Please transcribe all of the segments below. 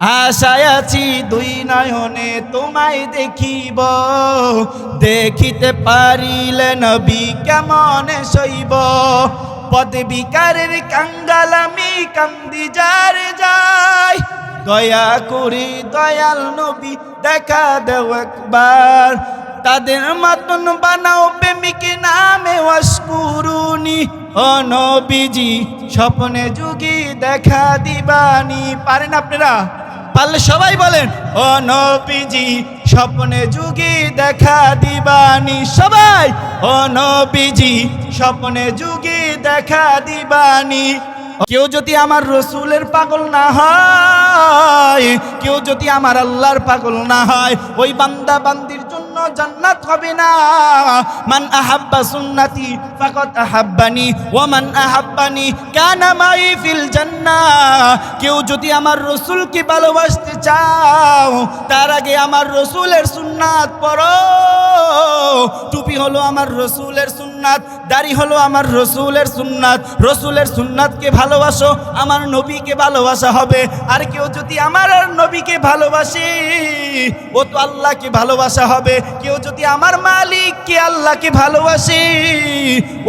আশায় আছি দুই নয়নে তোমায় দেখিব। দেখিতে পারিলে নবী কেমনে সইব? পদে বিকারের কাঙ্গাল আমি কান্দি যার যাই। দয়া করে দয়াল নবী, দেখা দেও একবার। তাদের মতন বানাও প্রেমিক নামে অস্কুরুনি ও নবীজি, স্বপ্নে যুগি দেখা দিবানি। পারেন আপনারা? পারলে সবাই বলেন, ও নবীজি, স্বপ্নে যুগি দেখা দিবানি। সবাই, ও নবীজি, স্বপ্নে যুগি দেখা দিবানি। কেউ যদি আমার রসুলের পাগল না হয়, কেউ যদি আমার আল্লাহর পাগল না হয়, ওই বান্দা বান্দির জান্নাত হবে না। মান আহাব্বা সুন্নতি ফাকাত আহাব্বানি, ওয়া মান আহাব্বানি কানা মাই ফিল জান্নাহ কেউ যদি আমার রসুলকে ভালোবাসতে চাও, তার আগে আমার রসুলের সুন্নাত পড়ো। টুপি হলো আমার রসুলের সুন্নাত, দাড়ি হলো আমার রসুলের সুন্নাত। রসুলের সুন্নাতকে ভালোবাসো, আমার নবীকে ভালোবাসা হবে। আর কেউ যদি আমার আর নবীকে ভালোবাসে, ও তো আল্লাহকে ভালোবাসা হবে। কেউ যদি আমার মালিককে আল্লাহকে ভালোবাসে,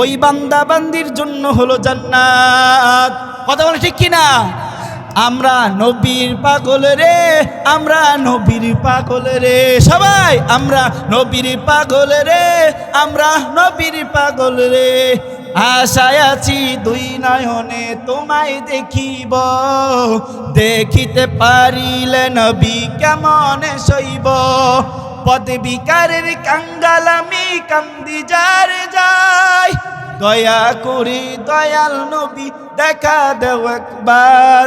ওই বান্দা বান্দির জন্য হলো জান্নাত। কথা বলে ঠিক কিনা? আমরা নবীর পাগল রে, আমরা নবীর পাগল রে। সবাই, আমরা নবীর পাগল রে, আমরা নবীর পাগল রে। আশায় আছি দুই নয়নে তোমায় দেখিব, দেখিতে পারিলে নবী কেমন সইব পদে বিকারের কাঙ্গাল আমি কান্দি যার যাই। দয়া করি দয়াল নবী, দেখা দেও একবার।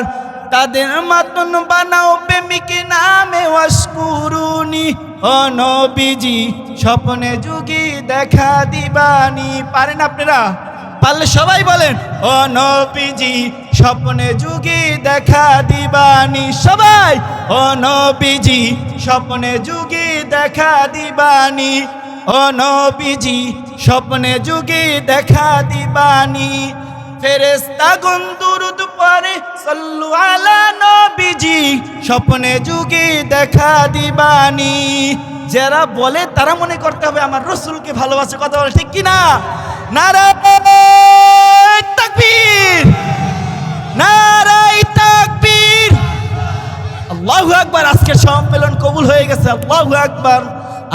তাদের মতন বানাও প্রেমিক নামে অস্কুরুনি ও নবীজি, স্বপ্নে যুগি দেখা দিবানি। পারেন আপনারা? পারলে সবাই বলেন ও নবীজি, স্বপ্নে যুগি দেখা দিবানি। সবাই ও নবীজি, স্বপ্নে যুগি দেখা দিবানি। ও নবীজি, স্বপ্নে যুগে দেখা দিবানি। ফেরেস্তা গন্দুরুদ পরে সল্লু আলা নবীজি, স্বপ্নে যুগে দেখা দিবানি। যারা বলে তারা মনে করতে হবে আমার রসুলকে ভালোবাসে, কথা বলে, ঠিক কিনা? নারা তাকবীর। নারাই তাকবীর। আল্লাহু আকবার আজকের সম্মেলন কবুল হয়ে গেছে, আল্লাহু আকবার।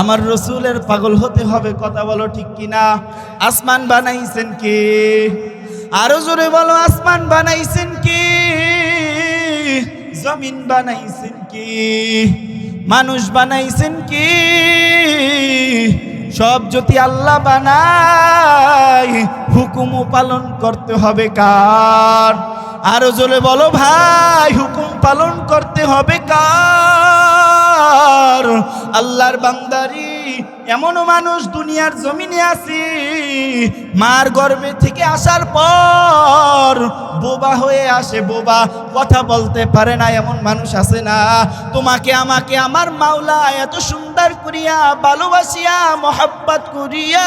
আমার রসুলের পাগল হতে হবে, কথা বলো, ঠিক কিনা? আসমান বানাইছেন কে? আরও জোরে বলো, আসমান বানাইছেন কে? জমিন বানাইছেন কি? মানুষ বানাইছেন কি? সব যদি আল্লাহ বানাই হুকুম পালন করতে হবে কার? আরও জোরে বলো ভাই, হুকুম পালন করতে হবে কার? আল্লাহর বান্দারি, এমনও মানুষ দুনিয়ার জমিনে আছে, মার গর্ভে থেকে আসার পর বোবা হয়ে আসে বোবা, কথা বলতে পারে না, এমন মানুষ আছে না। তোমাকে, আমাকে, আমার মাওলা এত সুন্দর করিয়া, ভালোবাসিয়া, মহাব্বত করিয়া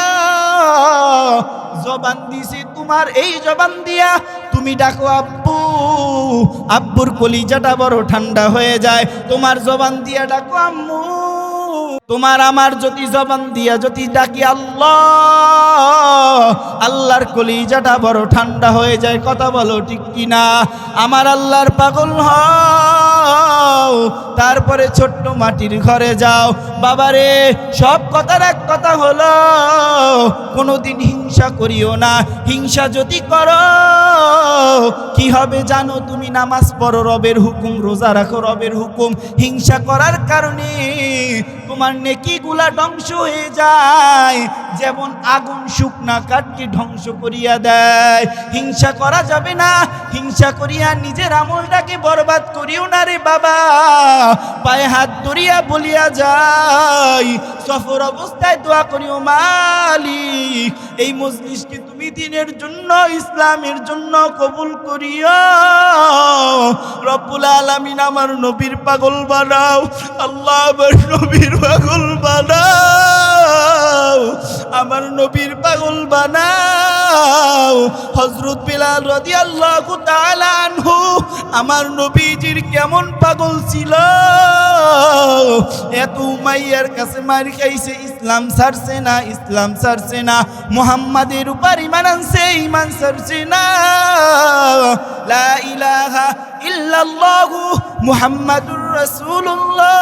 জবান দিছি, তোমার এই জবান দিয়া, তুমি ডাকো, আব্বু আব্বুর কলিজাটা বড় ঠান্ডা হয়ে যায়। তোমার জবান দিয়া ডাকো, আম্মু। তোমার আমার যদি জবান দিয়া যদি ডাকি, আল্লাহ। আল্লাহর কলিজাটা বড় ঠান্ডা হয়ে যায়, কথা বলো ঠিক কিনা? আমার আল্লাহর পাগল হও তারপরে ছোট্ট মাটির ঘরে যাও। বাবারে, সব কথার এক কথা হলো, কোনোদিন হিংসা করিও না। হিংসা যদি করো, কি হবে জানো? তুমি নামাজ পড়ো, রবের হুকুম, রোজা রাখো, রবের হুকুম। হিংসা করার কারণে তোমার নেকিগুলা ধ্বংস হয়ে যায়। যেমন আগুন শুকনা কাঠকে ধ্বংস করিয়া দেয়। হিংসা করা যাবে না, হিংসা করিয়া নিজের আমলটাকে বরবাদ করিও না রে বাবা। পায়ে হাত ধরিয়া বলিয়া যাই সফর অবস্থায় দোয়া করি, ও মালিক, এই মজলিসকে তুমি দিনের জন্য, ইসলামের জন্য কবুল করিও। রব্বুল আলামিন আমার নবীর পাগল বানাও, আল্লাহ আমার নবীর পাগল বানাও। আমার নবীর পাগল বানাও। হজরত বিলাল রাদিয়াল্লাহু তাআলা আনহু, আমার নবীজির কেমন পাগল ছিল। এত উমাইয়ার কাছে মার খাইছে, ইসলাম ছাড়ছে না, ইসলাম ছাড়ছে না। মুহাম্মাদের উপর ইমান আনছে ইমান ছাড়ছে না। লা ইল্লাল্লাহু মুহাম্মাদুর রাসূলুল্লাহ।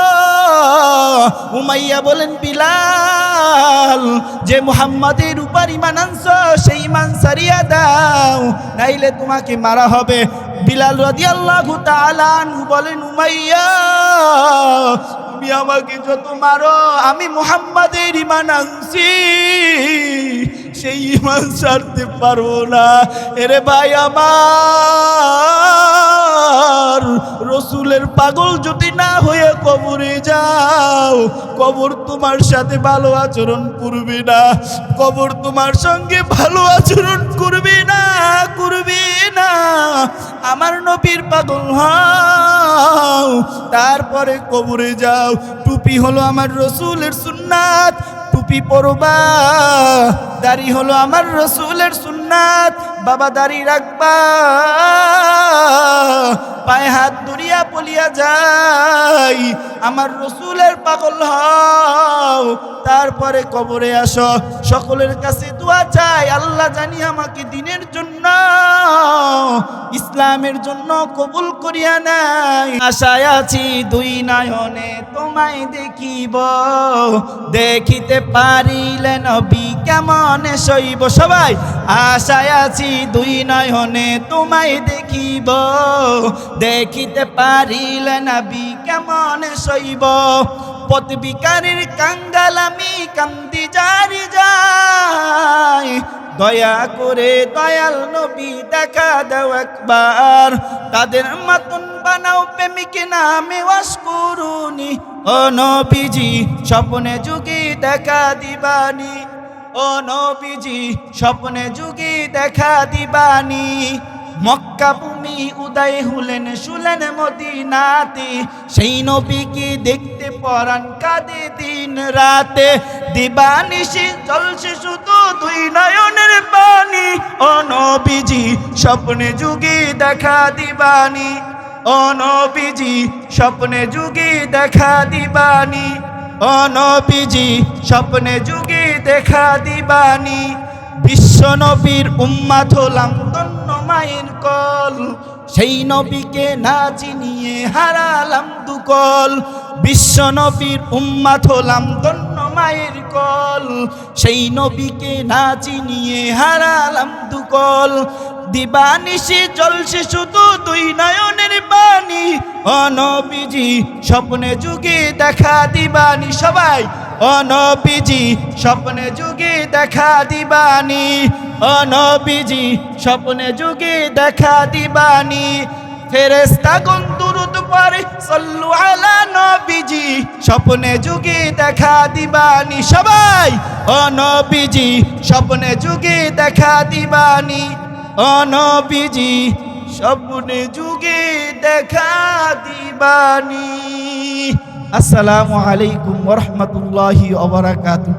উমাইয়া বলেন, বিলাল, যে মুহাম্মাদের উপর ইমান আনছো, সেই ইমান সারিয়া দাও, নাইলে তোমাকে মারা হবে। বিলাল রাদিয়াল্লাহু তাআলা বলেন, উমাইয়া, তুমি আমাকে যত মারো, আমি মুহাম্মাদের ইমান আনছি। সেই ইমান ছাড়তে পারব না। এরে ভাই আমার। রসুলের পাগল যদি না হয়ে কবরে যাও, কবর তোমার সাথে ভালো আচরণ করবে না। কবর তোমার সঙ্গে ভালো আচরণ করবে না করবে না। আমার নবীর পাগল হও, তারপরে কবরে যাও। টুপি হলো আমার রসুলের সুন্নাত, টুপি পরবা। দাড়ি হলো আমার রসুলের সুন্নাত, বাবা দাড়ি রাখবা। পায়ে হাত দুরিয়া বলিয়া যাই, আমার রসুলের পাগল হও, তারপরে কবরে আসো, সকলের কাছে দোয়া চাই, আল্লাহ জানি আমাকে দিনের জন্য, ইসলামের জন্য কবুল করিয়া নাই আশায় আছি দুই নয়নে তোমায় দেখিব, দেখিতে পারিলে নবী কেমন সইব সবাই? আশায় আছি দুই নয়নে তোমায় দেখিব। দেখিতে পারিলে নবী কেমন সইব? পথ বিকারের কাঙ্গাল আমি কান্দি জারি যাই। দয়া করে দয়াল নবী দেখা দাও একবার। তাদের মাতন বানাও প্রেমিক নামে ওয়াস করুনি। ও নবীজি, স্বপ্নে যুগি দেখা দিবানি। ও নবীজি, স্বপ্নে যুগি দেখা দিবানি। মক্কা ভূমি উদয় হলেন শুলেন মদিনাতে। সেই নবীকে দেখতে পরান কাঁদে দিন রাতে। দিবানিশি চলছে শুধু দুই নয়নের পানি ও নবীজি, স্বপ্নে যুগে দেখা দিবানি। ও নবীজি, স্বপ্নে যুগে দেখা দিবানি। ও নবীজি, স্বপ্নে যুগে দেখা দিবানি। বিশ্ব নবীর উম্মাদ হলাম তন্ন মায়ের কল। সেই নবীকে না চিনিয়ে হারালাম দুকল। বিশ্ব নবীর উম্মাদ হলাম তন্ন মায়ের কল। সেই নবীকে না চিনিয়ে হারালাম দুকল। দিবানিশি জলসে শুধু দুই নয়নের বাণী। অনবিজি, স্বপ্নে যুগে দেখা দিবানি সবাই। অনবিজি, স্বপ্নে যুগে দেখা দিবানি। অনবিজি, স্বপ্নে যুগে দেখা দিবানি। ফেরেস্তা গুন দুরুদ পরে সল্লু আলা নবীজি। স্বপ্নে যুগে দেখা দিবানি সবাই। অনবিজি, স্বপ্নে যুগে দেখা দিবানি। অনবিজি স্বপ্নে যুগে দেখা দিবানি। আসসালামু আলাইকুম রহমতুল্লাহি ওবরাকাতুহ